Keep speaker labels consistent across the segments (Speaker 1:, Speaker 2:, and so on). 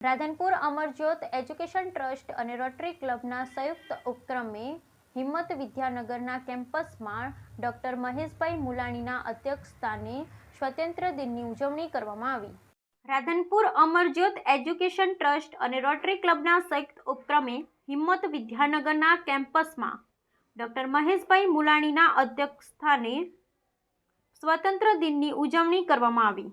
Speaker 1: Radhanpur Amarjyot education trust અને rotary ક્લબના સંયુક્ત ઉપક્રમે હિંમત વિદ્યાનગરના કેમ્પસમાં ડોક્ટર મહેશભાઈ મુલાણીના અધ્યક્ષસ્થાને સ્વતંત્ર દિનની ઉજવણી કરવામાં આવી. રાધનપુર અમરજ્યોત એજ્યુકેશન ટ્રસ્ટ અને રોટરી ક્લબના સંયુક્ત ઉપક્રમે હિંમત વિદ્યાનગરના કેમ્પસમાં ડોક્ટર મહેશભાઈ મુલાણીના અધ્યક્ષસ્થાને સ્વતંત્ર દિનની ઉજવણી કરવામાં આવી.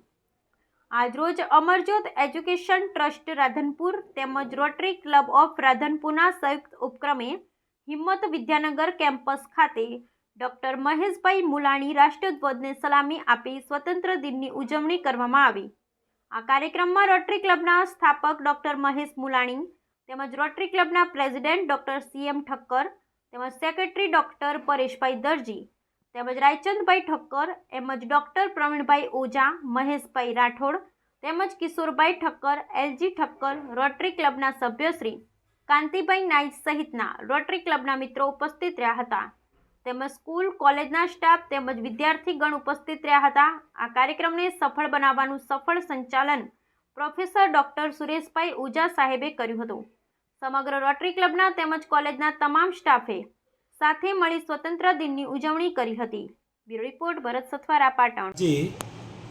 Speaker 1: આજરોજ અમરજોત એજ્યુકેશન ટ્રસ્ટ રાધનપુર તેમજ રોટરી ક્લબ ઓફ રાધનપુરના સંયુક્ત ઉપક્રમે હિંમત વિદ્યાનગર કેમ્પસ ખાતે ડૉક્ટર મહેશભાઈ મુલાણી રાષ્ટ્રધ્વજને સલામી આપી સ્વતંત્ર દિનની ઉજવણી કરવામાં આવી. આ કાર્યક્રમમાં રોટરી ક્લબના સ્થાપક ડૉક્ટર મહેશ મુલાણી તેમજ રોટરી ક્લબના પ્રેસિડેન્ટ ડૉક્ટર સીએમ ઠક્કર તેમજ સેક્રેટરી ડૉક્ટર પરેશભાઈ દરજી તેમજ રાયચંદભાઈ ઠક્કર, એમજ ડૉક્ટર પ્રવીણભાઈ ઓઝા, મહેશભાઈ રાઠોડ, તેમજ Kishorbhai Thakkar, L G Thakkar, Rotary ક્લબના સભ્યશ્રી કાંતિભાઈ નાઈક સહિતના રોટરી ક્લબના મિત્રો ઉપસ્થિત રહ્યા હતા. તેમજ સ્કૂલ, કોલેજના સ્ટાફ તેમજ વિદ્યાર્થીગણ ઉપસ્થિત રહ્યા હતા. આ કાર્યક્રમને સફળ બનાવવાનું સફળ સંચાલન પ્રોફેસર ડૉક્ટર સુરેશભાઈ ઓઝા સાહેબે કર્યું હતું. સમગ્ર રોટરી ક્લબના તેમજ કોલેજના તમામ સ્ટાફે સાથે મળી સ્વતંત્ર દિનની ઉજવણી કરી હતી. Bureau report Bharat Sathwara, Patan.
Speaker 2: જે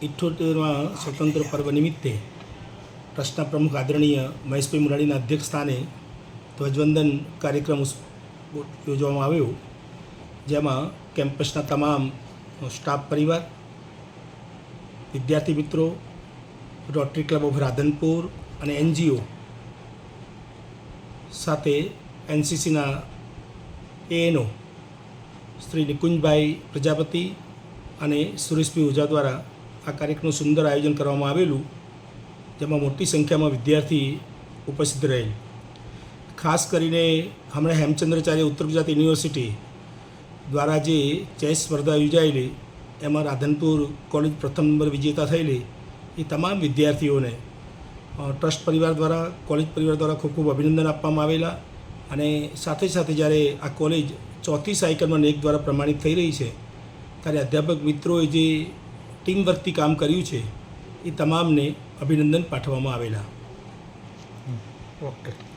Speaker 2: ઇઠ્ઠોતેરમાં સ્વતંત્ર પર્વ નિમિત્તે ટ્રસ્ટના પ્રમુખ આદરણીય મહેશભાઈ અધ્યક્ષ સ્થાને ધ્વજવંદન કાર્યક્રમ યોજવામાં આવ્યો. જેમાં કેમ્પસના તમામ સ્ટાફ પરિવાર, વિદ્યાર્થી મિત્રો, રોટરી ક્લબ ઓફ રાધનપુર અને એનજીઓ સાથે એનસીસીના એએનઓ શ્રી નિકુંજભાઈ પ્રજાપતિ અને સુરેશભાઈ ઓઝા દ્વારા આ કાર્યક્રમનું સુંદર આયોજન કરવામાં આવેલું, જેમાં મોટી સંખ્યામાં વિદ્યાર્થી ઉપસ્થિત રહેલ. ખાસ કરીને હમણાં હેમચંદ્રાચાર્ય ઉત્તર ગુજરાત યુનિવર્સિટી દ્વારા જે ચેસ સ્પર્ધા યોજાયેલી, એમાં રાધનપુર કોલેજ પ્રથમ નંબર વિજેતા થયેલી, એ તમામ વિદ્યાર્થીઓને ટ્રસ્ટ પરિવાર દ્વારા, કોલેજ પરિવાર દ્વારા ખૂબ ખૂબ અભિનંદન આપવામાં આવેલા. અને સાથે સાથે જ્યારે આ કોલેજ ચોથી સાયકલમાં નેક દ્વારા પ્રમાણિત થઈ રહી છે, ત્યારે અધ્યાપક મિત્રોએ જે ટીમ વર્કથી કામ કર્યું છે, એ તમામને અભિનંદન પાઠવવામાં આવેલા.
Speaker 3: ઓકે.